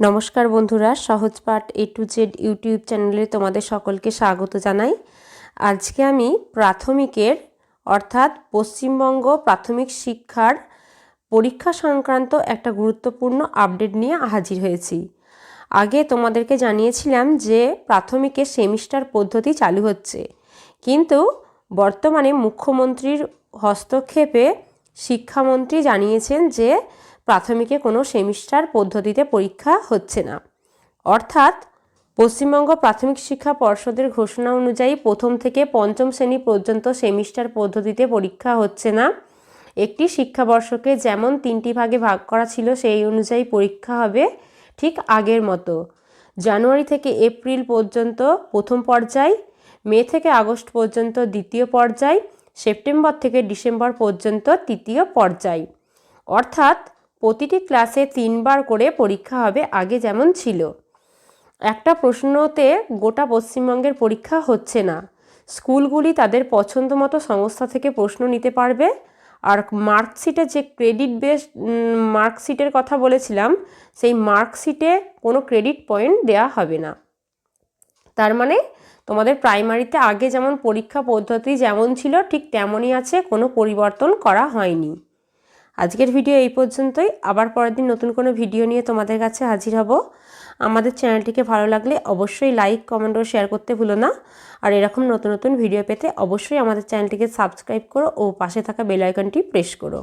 নমস্কার বন্ধুরা, সহজ পাঠ এ টু জেড ইউটিউব চ্যানেলে তোমাদের সকলকে স্বাগত জানাই। আজকে আমি প্রাথমিকের, অর্থাৎ পশ্চিমবঙ্গ প্রাথমিক শিক্ষার পরীক্ষা সংক্রান্ত একটা গুরুত্বপূর্ণ আপডেট নিয়ে হাজির হয়েছি। আগে তোমাদেরকে জানিয়েছিলাম যে প্রাথমিকের সেমিস্টার পদ্ধতি চালু হচ্ছে। কিন্তু বর্তমানে মুখ্যমন্ত্রীর হস্তক্ষেপে শিক্ষামন্ত্রী জানিয়েছেন যে প্রাথমিকে কোনো সেমিস্টার পদ্ধতিতে পরীক্ষা হচ্ছে না। অর্থাৎ পশ্চিমবঙ্গ প্রাথমিক শিক্ষা পর্ষদের ঘোষণা অনুযায়ী প্রথম থেকে পঞ্চম শ্রেণি পর্যন্ত সেমিস্টার পদ্ধতিতে পরীক্ষা হচ্ছে না। একটি শিক্ষাবর্ষকে যেমন তিনটি ভাগে ভাগ করা ছিল, সেই অনুযায়ী পরীক্ষা হবে ঠিক আগের মতো। জানুয়ারি থেকে এপ্রিল পর্যন্ত প্রথম পর্যায়, মে থেকে আগস্ট পর্যন্ত দ্বিতীয় পর্যায় সেপ্টেম্বর থেকে ডিসেম্বর পর্যন্ত তৃতীয় পর্যায়। অর্থাৎ প্রতিটি ক্লাসে তিনবার করে পরীক্ষা হবে আগে যেমন ছিল। একটা প্রশ্নতে গোটা পশ্চিমবঙ্গের পরীক্ষা হচ্ছে না। স্কুলগুলি তাদের পছন্দ মতো সংস্থা থেকে প্রশ্ন নিতে পারবে। আর মার্কশিটে যে ক্রেডিট বেস মার্কশিটের কথা বলেছিলাম, সেই মার্কশিটে কোনো ক্রেডিট পয়েন্ট দেওয়া হবে না। তার মানে তোমাদের প্রাইমারিতে আগে যেমন পরীক্ষা পদ্ধতি যেমন ছিল, ঠিক তেমনই আছে, কোনো পরিবর্তন করা হয়নি। আজকের ভিডিও এই পর্যন্তই। আবার পরের দিন নতুন কোনো ভিডিও নিয়ে তোমাদের কাছে হাজির হব। আমাদের চ্যানেলটিকে ভালো লাগলে অবশ্যই লাইক কমেন্ট ও শেয়ার করতে ভুলো না। আর এরকম নতুন নতুন ভিডিও পেতে অবশ্যই আমাদের চ্যানেলটিকে সাবস্ক্রাইব করো ও পাশে থাকা বেল আইকনটি প্রেস করো।